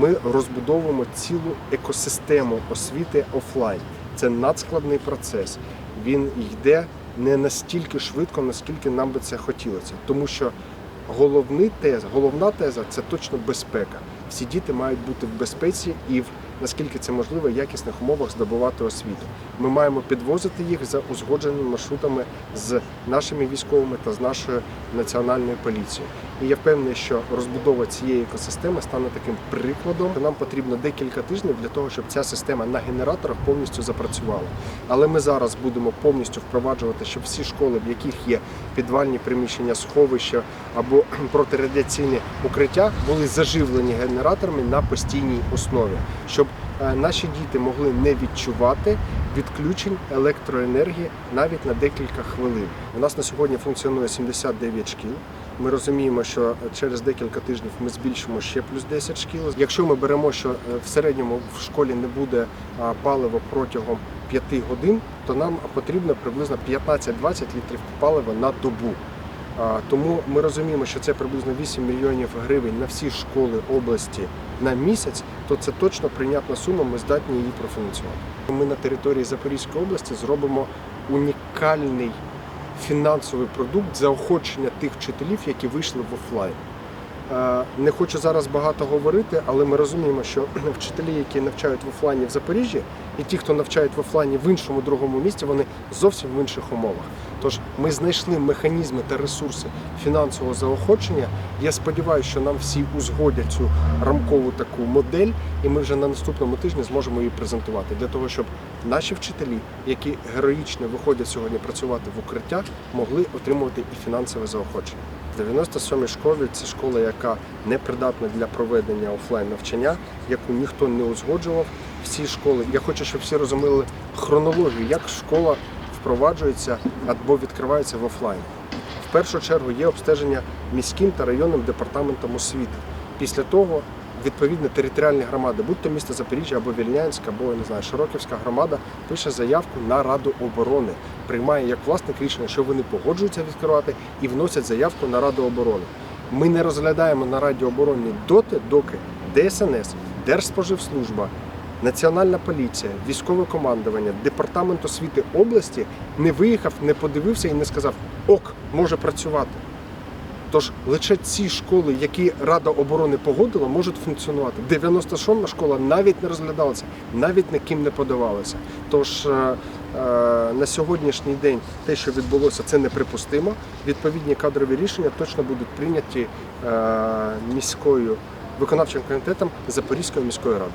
Ми розбудовуємо цілу екосистему освіти офлайн. Це надскладний процес. Він йде не настільки швидко, наскільки нам би це хотілося, тому що головний тез, головна теза це точно безпека. Всі діти мають бути в безпеці і в наскільки це можливо якісних умовах здобувати освіту. Ми маємо підвозити їх за узгодженими маршрутами з нашими військовими та з нашою національною поліцією. І я впевнений, що розбудова цієї екосистеми стане таким прикладом. Нам потрібно декілька тижнів для того, щоб ця система на генераторах повністю запрацювала. Але ми зараз будемо повністю впроваджувати, щоб всі школи, в яких є підвальні приміщення, сховища або протирадіаційні укриття, були заживлені генераторами на постійній основі, щоб наші діти могли не відчувати відключень електроенергії навіть на декілька хвилин. У нас на сьогодні функціонує 79 шкіл. Ми розуміємо, що через декілька тижнів ми збільшимо ще плюс 10 шкіл. Якщо ми беремо, що е, в середньому в школі не буде палива протягом 5 годин, то нам потрібно приблизно 15-20 літрів палива на добу. Тому ми розуміємо, що це приблизно 8 мільйонів гривень на всі школи області на місяць, то це точно прийнятна сума. Ми здатні її профінансувати. Ми на території Запорізької області зробимо унікальний фінансовий продукт заохочення тих вчителів, які вийшли в офлайн. Е, Не хочу зараз багато говорити, але ми розуміємо, що вчителі, які навчають в офлайні в Запоріжжі, і ті, хто навчають в офлайні в іншому другому місті, вони зовсім в інших умовах. Тож ми знайшли механізми та ресурси фінансового заохочення. Я сподіваюся, що нам всі узгодять цю рамкову таку модель, і ми вже на наступному тижні зможемо її презентувати для того, щоб наші вчителі, які героїчно виходять сьогодні працювати в укриття, могли отримувати і фінансове заохочення. 97-й школі це школа, яка не придатна для проведення офлайн навчання, яку ніхто не узгоджував. Всі школи. Я хочу, щоб всі розуміли хронологію, як школа впроваджується або відкривається в офлайн. В першу чергу є обстеження міським та районним департаментом освіти. Після того відповідно територіальні громади, будь то місто Запоріжжя або Вільнянська, або не знаю, Широківська громада, пише заявку на Раду оборони, приймає як власник рішення, що вони погоджуються відкривати, і вносять заявку на Раду оборони. Ми не розглядаємо на Раді оборони доти, доки ДСНС, Держспоживслужба, Національна поліція, військове командування, департамент освіти області не виїхав, не подивився і не сказав ок, може працювати. Тож лише ці школи, які Рада оборони погодила, можуть функціонувати. 97 школа навіть не розглядалася, навіть ніким не подавалася. Тож е, е, на сьогоднішній день те, що відбулося, це неприпустимо. Відповідні кадрові рішення точно будуть прийняті е, міською виконавчим комітетом Запорізької міської ради.